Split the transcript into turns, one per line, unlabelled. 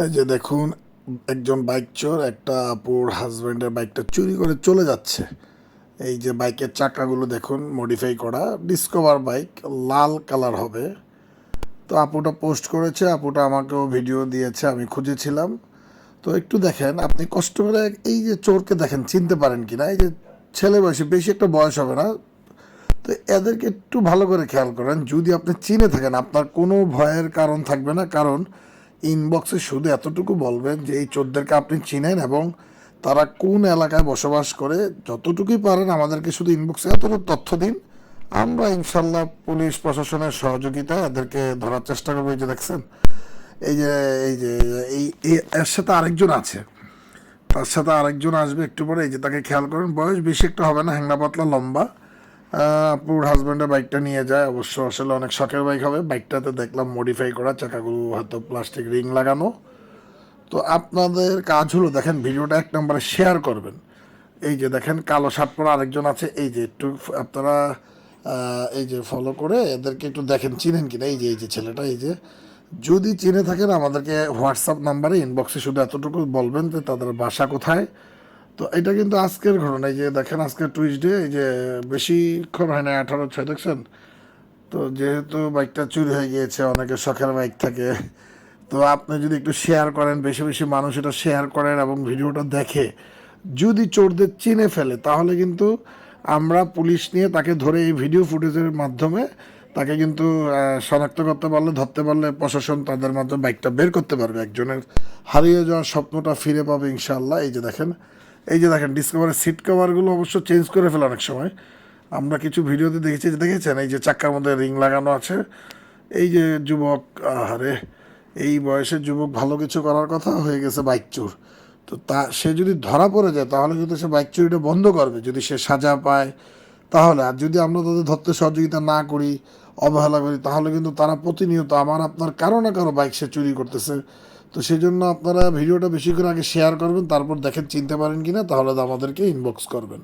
এই যে দেখুন, একজন বাইক চোর একটা আপুর হাজব্যান্ডের বাইকটা চুরি করে চলে যাচ্ছে। এই যে বাইকের চাকাগুলো দেখুন মডিফাই করা ডিসকভার বাইক লাল কালার হবে। তো আপুটা পোস্ট করেছে, আপুটা আমাকেও ভিডিও দিয়েছে, আমি খুঁজেছিলাম। তো একটু দেখেন, আপনি কষ্ট করে এই যে চোরকে দেখেন, চিনতে পারেন কিনা? এই যে ছেলে বয়সে, বেশি একটা বয়স হবে না। তো এদেরকে একটু ভালো করে খেয়াল করেন। যদি আপনি চিনে থাকেন, আপনার কোনো ভয়ের কারণ থাকবে না। কারণ ইনবক্সে শুধু এতটুকু বলবেন যে এই চোদ্দেরকে আপনি চিনেন এবং তারা কোন এলাকায় বসবাস করে, যতটুকুই পারেন আমাদেরকে শুধু ইনবক্সে এতটুকু তথ্য দিন। আমরা ইনশাল্লাহ পুলিশ প্রশাসনের সহযোগিতা এদেরকে ধরার চেষ্টা করব। এই যে দেখছেন, এই যে এই যে এই, এর সাথে আরেকজন আছে। তার সাথে আরেকজন আসবে একটু পরে। এই যে তাকে খেয়াল করেন, বয়স বেশি একটা হবে না, হ্যাংলা পাতলা লম্বা। আপুর হাজব্যান্ডের বাইকটা নিয়ে যায়। অবশ্য আসলে অনেক শখের বাইক হবে। বাইকটাতে দেখলাম মডিফাই করা, চাকাগুলো হয়তো প্লাস্টিক রিং লাগানো। তো আপনাদের কাজ হলো, দেখেন ভিডিওটা এক নম্বরে শেয়ার করবেন। এই যে দেখেন, কালো শার্ট পরা আরেকজন আছে। এই যে একটু আপনারা এই যে ফলো করে এদেরকে একটু দেখেন, চিনেন কিনা। এই যে এই যে ছেলেটা, এই যে। যদি চিনে থাকেন, আমাদেরকে হোয়াটসঅ্যাপ নাম্বারে ইনবক্সে শুধু এতটুকু বলবেন যে তাদের বাসা কোথায়। তো এটা কিন্তু আজকের ঘটনা যে দেখেন আজকে টুইসডে এই যে বেশিক্ষণ হয় না আঠারো ছয়, দেখছেন? তো যেহেতু বাইকটা চুরি হয়ে গিয়েছে, অনেকের শখের বাইক থাকে, তো আপনি যদি একটু শেয়ার করেন, বেশি বেশি মানুষ এটা শেয়ার করেন এবং ভিডিওটা দেখে, যদি চোরদের চিনে ফেলে, তাহলে কিন্তু আমরা পুলিশ নিয়ে তাকে ধরে এই ভিডিও ফুটেজের মাধ্যমে তাকে কিন্তু শনাক্ত করতে পারলে, ধরতে পারলে প্রশাসন তাদের মাধ্যমে বাইকটা বের করতে পারবে। একজনের হারিয়ে যাওয়ার স্বপ্নটা ফিরে পাবে ইনশাল্লাহ এই যে দেখেন এই যে দেখেন ডিসকভারের সিট কভারগুলো অবশ্য চেঞ্জ করে ফেলে অনেক সময়। আমরা কিছু ভিডিওতে দেখেছি যে দেখেছেন? এই যে চাক্কার মধ্যে রিং লাগানো আছে। এই যে যুবক আরে এই বয়সের যুবক ভালো কিছু করার কথা হয়ে গেছে বাইক চোর তো তা, সে যদি ধরা পড়ে যায়, তাহলে কিন্তু সে বাইক চুরিটা বন্ধ করবে। যদি সে সাজা পায়, তাহলে আর যদি আমরা তাদের ধরতে সহযোগিতা না করি, অবহেলা করি, তাহলে কিন্তু তারা প্রতিনিয়ত আমার, আপনার কারও না কারও বাইক সে চুরি করতেছে। তো সেই জন্য আপনারা ভিডিওটা বেশি করে আগে শেয়ার করবেন, তারপর দেখেন চিনতে পারেন কিনা, তাহলে তো আমাদেরকে ইনবক্স করবেন।